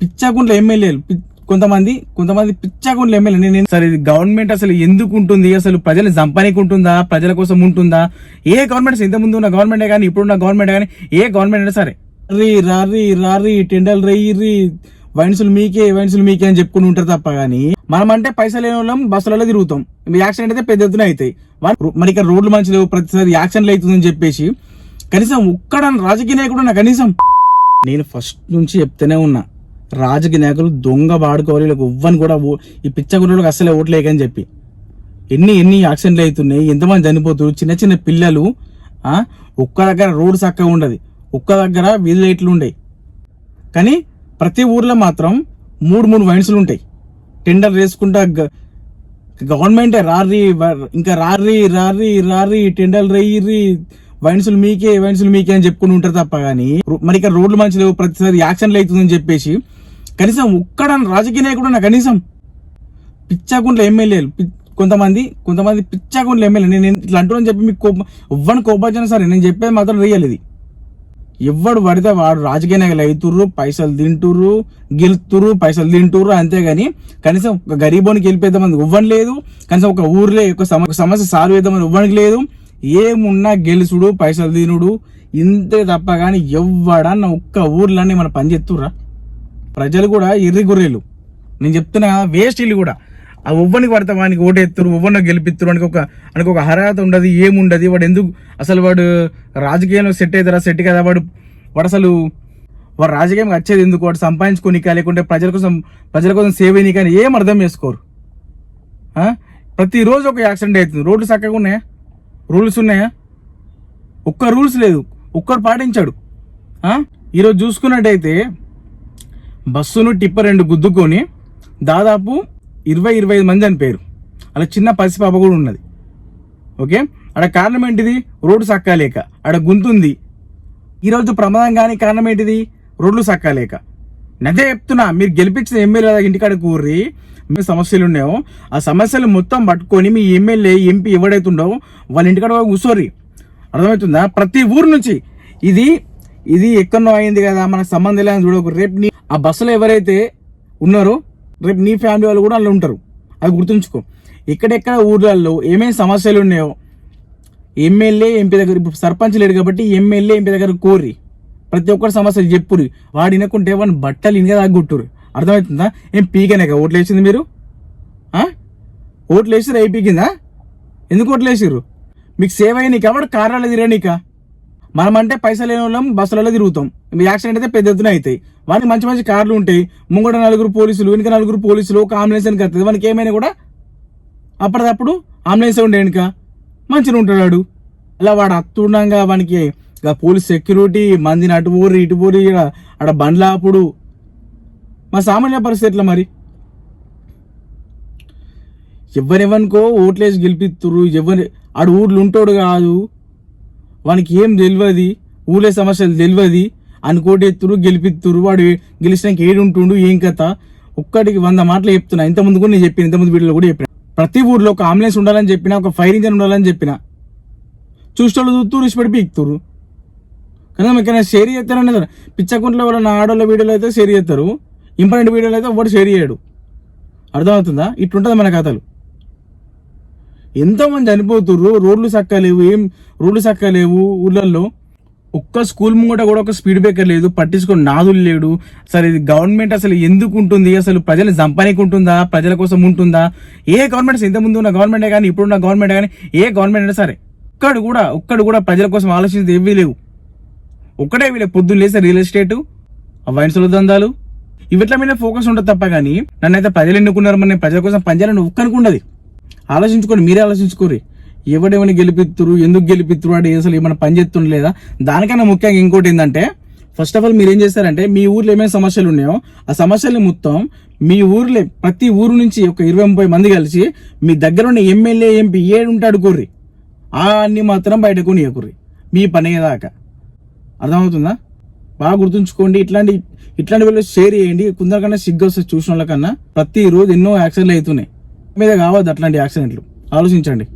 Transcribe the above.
పిచ్చాకుంట్ల ఎమ్మెల్యేలు కొంతమంది కొంతమంది పిచ్చాకుంట్ల ఎమ్మెల్యే. నేను సరే గవర్నమెంట్ అసలు ఎందుకు ఉంటుంది? అసలు ప్రజలు చంపనీకి ఉంటుందా ప్రజల కోసం ఉంటుందా? ఏ గవర్నమెంట్ ఇంత ముందు ఉన్న గవర్నమెంటే కానీ ఇప్పుడున్న గవర్నమెంట్ కానీ ఏ గవర్నమెంట్ అయినా సరే. రీ రారీ రారీ టెండల్ రెయ్యి వైన్సులు మీకే వైన్సులు మీకే అని చెప్పుకుని ఉంటారు తప్ప కానీ మనం అంటే పైసలు లేని వాళ్ళం బస్సులలో తిరుగుతాం. యాక్సిడెంట్ అయితే పెద్ద ఎత్తున అవుతాయి. మరి ఇక్కడ రోడ్లు మంచి లేవు ప్రతిసారి యాక్సిడెంట్లు అవుతుందని చెప్పేసి కనీసం ఒక్కడ రాజకీయ నాయకుడు కనీసం. నేను ఫస్ట్ నుంచి చెప్తూనే ఉన్నా రాజకీయ నాయకులు దొంగ వాడుకోవాలి వీళ్ళకి ఇవ్వని కూడా ఈ పిచ్చగుడ్డలకు అస్సలే ఓట్లేకని చెప్పి. ఎన్ని ఎన్ని యాక్సిడెంట్లు అవుతున్నాయి ఎంతమంది చనిపోతున్నారు చిన్న చిన్న పిల్లలు ఒక్క దగ్గర రోడ్ చక్కగా ఉండదు ఒక్క దగ్గర వీధి లైట్లు ఉండే కానీ ప్రతి ఊర్లో మాత్రం మూడు మూడు వైన్స్లు ఉంటాయి. టెండర్ వేసుకుంటా గ- గవర్నమెంటే రారీ ఇంకా రారీ రారీ రారీ టెండర్ రెయ్యి వైన్సులు మీకే వైన్సులు మీకే అని చెప్పుకుని ఉంటారు తప్ప కానీ మరి ఇక్కడ రోడ్లు మంచి లేవు ప్రతిసారి యాక్సిడెంట్లు అవుతుందని చెప్పేసి కనీసం ఒక్కడ రాజకీయ నాయకుడు నా కనీసం పిచ్చాకుంట్ల ఎమ్మెల్యేలు కొంతమంది కొంతమంది పిచ్చాకుంట్ల ఎమ్మెల్యే. నేను ఇట్లా అంటున్నాను చెప్పి మీకు కోపం ఇవ్వని కోపాచన సరే. నేను చెప్పేది మాత్రం రియల్ ఇది. ఎవడు పడితే వాడు రాజకీయ నాయకులు అవుతుర్రు పైసలు తింటుర్రు గెలుతుర్రు పైసలు తింటుర్రు అంతేగాని కనీసం ఒక గరీబోనికి వెళ్ళిపోతామని ఇవ్వని లేదు కనీసం ఒక ఊర్లో ఒక సమ- సమస్య సాల్వ్ చేద్దామని ఇవ్వడానికి లేదు. ఏమున్నా గెలుసుడు పైసలు తినుడు ఇంతే తప్ప కానీ ఎవ్వడన్న ఒక్క ఊర్లోనే మన పని చేస్తుర్రా ప్రజలు కూడా ఎర్రి గొర్రెలు నేను చెప్తున్నా వేస్ట్ ఇల్లు కూడా. ఆ ఒవ్వనికి పడతా వానికి ఓటేస్తారు ఒవ్వన గెలిపిస్తారు అని ఒక అనకు ఒక అర్హత ఉండదు ఏముండదు. వాడు ఎందుకు అసలు వాడు రాజకీయంలో సెట్ అవుతారా సెట్ కదా? వాడు వాడు అసలు వాడు రాజకీయం వచ్చేది ఎందుకు? వాడు సంపాదించుకోనికా లేకుంటే ప్రజల కోసం ప్రజల కోసం సేవ్ అయ్యి కానీ ఏం అర్థం చేసుకోరు. ప్రతిరోజు ఒక యాక్సిడెంట్ అవుతుంది. రోడ్లు చక్కగా ఉన్నాయా? రూల్స్ ఉన్నాయా? ఒక్క రూల్స్ లేదు. ఒక్కడు పాటించాడు. ఈరోజు చూసుకున్నట్టయితే బస్సును టిప్పర్ రెండు గుద్దుకొని దాదాపు ఇరవై ఇరవై ఐదు మంది పేరు. అలా చిన్న పసిపాప కూడా ఉన్నది. ఓకే? ఆడ కారణం ఏంటిది? రోడ్డు సక్కాలేక ఆడ గుంతుంది ఈరోజు ప్రమాదం కానీ కారణం ఏంటిది? రోడ్లు సక్కాలేక నదే చెప్తున్నా మీరు గెలిపించిన ఎమ్మెల్యే ఇంటికాడ కూర్రి మీ సమస్యలు ఉన్నాయో ఆ సమస్యలు మొత్తం పట్టుకొని మీ ఎమ్మెల్యే ఎంపీ ఎవడైతుండో వాళ్ళ ఇంటికాడ కూర్చోర్రి. అర్థమవుతుందా? ప్రతి ఊరు నుంచి ఇది ఇది ఎక్కడో అయింది కదా మనకు సంబంధం లేదని చూడకు. రేపు నీ ఆ బస్సులో ఎవరైతే ఉన్నారో రేపు నీ ఫ్యామిలీ వాళ్ళు కూడా అందులో ఉంటారు. అది గుర్తుంచుకో. ఎక్కడెక్కడ ఊర్లలో ఏమేమి సమస్యలు ఉన్నాయో ఎమ్మెల్యే ఎంపీ దగ్గర ఇప్పుడు సర్పంచ్ లేడు కాబట్టి ఎమ్మెల్యే ఎంపీ దగ్గర కోరి ప్రతి ఒక్కరి సమస్యలు చెప్పురు. వాడు వినకుంటే వాడిని బట్టలు ఇనగా తగ్గుట్టురు అర్థమవుతుందా? ఏం పీకనేక ఓట్లు వేసింది మీరు? ఓట్లు వేసిరు అయిపోయిందా ఎందుకు ఓట్లు వేసిర్రు? మీకు సేవ్ అయ్యి కాబట్టి కార్లలో తిరగనీకా మనం అంటే పైసలు లేని వాళ్ళం బస్సులలో తిరుగుతాం. యాక్సిడెంట్ అయితే పెద్ద ఎత్తున అవుతాయి. వానికి మంచి మంచి కార్లు ఉంటాయి ముంగడ నలుగురు పోలీసులు వెనుక నలుగురు పోలీసులు ఒక అంబులెన్స్ అని కడుతుంది వానికి ఏమైనా కూడా అప్పటిదప్పుడు అంబులెన్స్ ఉండే వెనుక మంచిగా ఉంటాడు. వాడు అలా వాడు అత్తుండగా వానికి పోలీస్ సెక్యూరిటీ మందిని అటు పోరి ఇటు పోరి ఈడ ఆడ బండ్ల అప్పుడు మా సామాన్య పరిస్థితి ఎట్లా మరి? ఎవరెవనుకో ఓట్లేసి గెలిపిస్తురు ఎవరి ఆడు ఊర్లు ఉంటాడు కాదు. వానికి ఏం తెలియదు ఊళ్ళే సమస్యలు తెలియదు అని ఎత్తురు గెలిపిత్తురు వాడు గెలిచినాక ఏడు ఉంటుండు ఏం కథ? ఒక్కడికి వంద మాటలు చెప్తున్నా. ఇంత కూడా నేను చెప్పిన ఇంతమంది వీడియోలో కూడా చెప్పిన. ప్రతి ఊర్లో ఒక అంబులెన్స్ ఉండాలని చెప్పిన ఒక ఫైర్ ఇంజన్ ఉండాలని చెప్పిన. చూసేవాళ్ళు చూస్తూ ఇష్టపడి పీకుతురు. కదా ఎక్కడైనా షేర్ చేస్తారని పిచ్చకుంట్లో వాళ్ళ నా ఆడోళ్ళ వీడియోలో అయితే షేర్ చేస్తారు. ఇంపార్టెంట్ వీడియోలో అయితే ఒకటి షేర్ చేయడు. అర్థమవుతుందా? ఇట్లుంటుంది మన కథలు. ఎంతోమంది చనిపోతుర్రు. రోడ్లు సక్కలేవు. ఏం రోడ్లు సక్కలేవు ఊళ్ళల్లో ఒక్క స్కూల్ ముంగట కూడా ఒక స్పీడ్ బ్రేకర్ లేదు. పట్టించుకొని నాదులు లేడు. అసలు ఇది గవర్నమెంట్ అసలు ఎందుకు ఉంటుంది? అసలు ప్రజలు చంపనీకి ఉంటుందా ప్రజల కోసం ఉంటుందా? ఏ గవర్నమెంట్ ఇంత ముందు ఉన్న గవర్నమెంటే కానీ ఇప్పుడున్న గవర్నమెంట్ కానీ ఏ గవర్నమెంట్ అయినా సరే ఒక్కడు కూడా ఒక్కడు కూడా ప్రజల కోసం ఆలోచించేది ఏవీ లేవు. ఒక్కడే వీళ్ళ పొద్దున్న లేసే రియల్ ఎస్టేట్ ఆ వైన్సుల దందాలు ఇవిట్ల మీద ఫోకస్ ఉంటుంది తప్ప కానీ నన్నైతే ప్రజలు ఎన్నుకున్నారు మరి నేను ప్రజల కోసం పనిచేయాలని ఒక్కనుకుండదు ఆలోచించుకోండి మీరే ఆలోచించుకోరు ఎవడెవని గెలిపిత్తురు ఎందుకు గెలిపిత్తురు అంటే అసలు ఏమైనా పని చేస్తుండే లేదా దానికన్నా ముఖ్యంగా ఇంకోటి ఏంటంటే ఫస్ట్ ఆఫ్ ఆల్ మీరు ఏం చేస్తారంటే మీ ఊర్లో ఏమేమి సమస్యలు ఉన్నాయో ఆ సమస్యలు మొత్తం మీ ఊర్లో ప్రతి ఊరు నుంచి ఒక ఇరవై ముప్పై మంది కలిసి మీ దగ్గర ఉన్న ఎమ్మెల్యే ఎంపీ ఏడు ఉంటాడు కోర్రి ఆ అన్ని మాత్రం బయట కొనియకుర్రి మీ పని దాకా అర్థమవుతుందా? బాగా గుర్తుంచుకోండి ఇట్లాంటి ఇట్లాంటి వీళ్ళు షేర్ చేయండి. కొందరికన్నా సిగ్గు వస్తుంది చూసిన వాళ్ళకన్నా. ప్రతి రోజు ఎన్నో యాక్సిడెంట్లు అవుతున్నాయి. మీద కావద్దు అట్లాంటి యాక్సిడెంట్లు. ఆలోచించండి.